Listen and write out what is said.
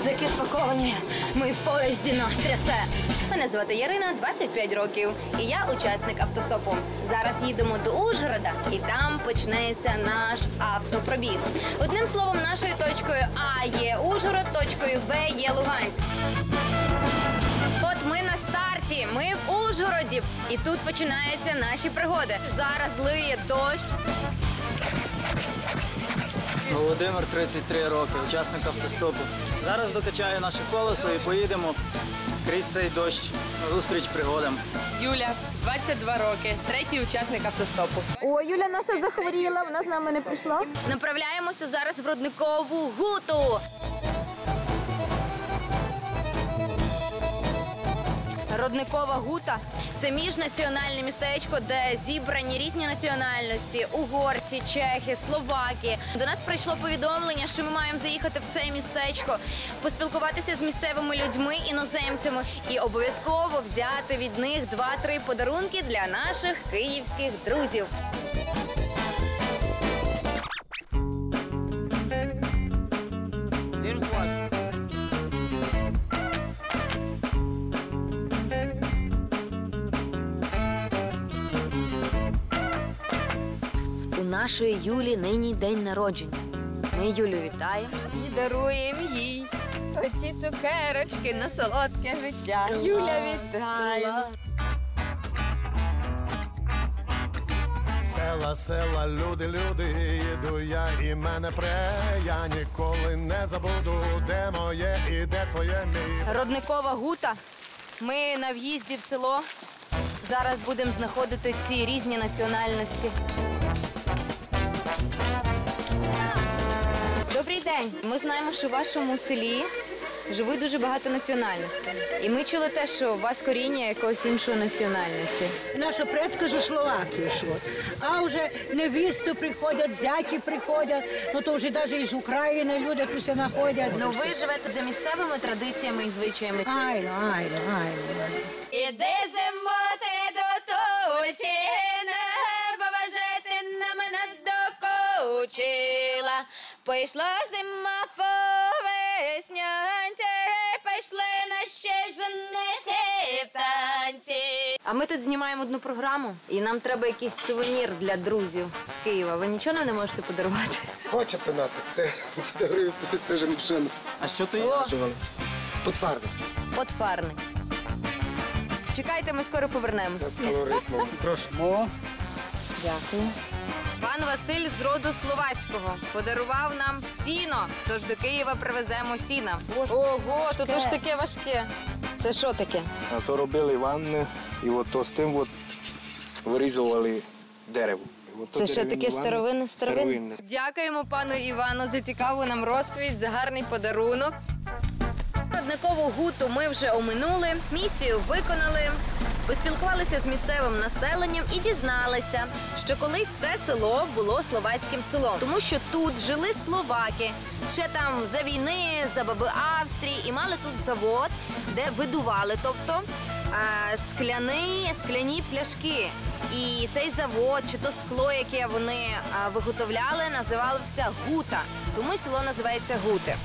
рюкзаки спаковані. Ми в поїзді нас трясе. Мене звати Ярина, 25 років, і я учасник автостопу. Зараз їдемо до Ужгорода, і там почнеться наш автопробіг. Одним словом, нашою точкою А є Ужгород, точкою Б є Луганськ. От ми на старті, ми в Ужгороді, і тут починаються наші пригоди. Зараз лиє дощ. Володимир, 33 роки, учасник автостопу. Зараз докачаю наше колесо і поїдемо крізь цей дощ на зустріч пригодам. Юля, 22 роки, третій учасник автостопу. О, Юля наша захворіла, вона з нами не прийшла. Направляємося зараз в родникову гуту. Родникова гута це міжнаціональне містечко, де зібрані різні національності: угорці, чехи, словаки. До нас прийшло повідомлення, що ми маємо заїхати в це містечко, поспілкуватися з місцевими людьми, іноземцями і обов'язково взяти від них два-три подарунки для наших київських друзів. У нашої Юлі нині день народження. Ми Юлю вітаємо і даруємо їй оці цукерочки на солодке життя. Юля вітає. Села, села, люди, люди, іду я і мене пре. Я ніколи не забуду, де моє і де твоє мій. Родникова гута. Ми на в'їзді в село. Зараз будемо знаходити ці різні національності. День. Ми знаємо, що в вашому селі живуть дуже багато національностей. І ми чули те, що у вас коріння якогось іншої національності. Наша предка зі Словакії йшло. А вже невісту приходять, зяті приходять, ну то вже навіть із України люди тут знаходять. Ну ви живете за місцевими традиціями і звичаями. Айно, айно, айно. Іди Пішла зима по веснянці, пішли наші женихи в танці. А ми тут знімаємо одну програму, і нам треба якийсь сувенір для друзів з Києва. Ви нічого нам не можете подарувати? Хочете нати, це подарую престижну машину. А що то є? О. Потварно. Потфарник. Чекайте, ми скоро повернемось. Прошу. Дякую. Пан Василь з роду словацького подарував нам сіно. Тож до Києва привеземо сіна. Ого, тут ж таке важке. Це що таке? А то робили ванни, і от то з тим от вирізували дерево. От Це що таке старовинне? Старовинне. Дякуємо пану Івану за цікаву нам розповідь, за гарний подарунок. Родникову гуту ми вже оминули, місію виконали. Поспілкувалися з місцевим населенням і дізналися, що колись це село було словацьким селом, тому що тут жили словаки ще там за війни, за баби Австрії, і мали тут завод, де видували, тобто е, скляні, скляні пляшки. І цей завод, чи то скло, яке вони е, виготовляли, називалося гута. Тому село називається Гути.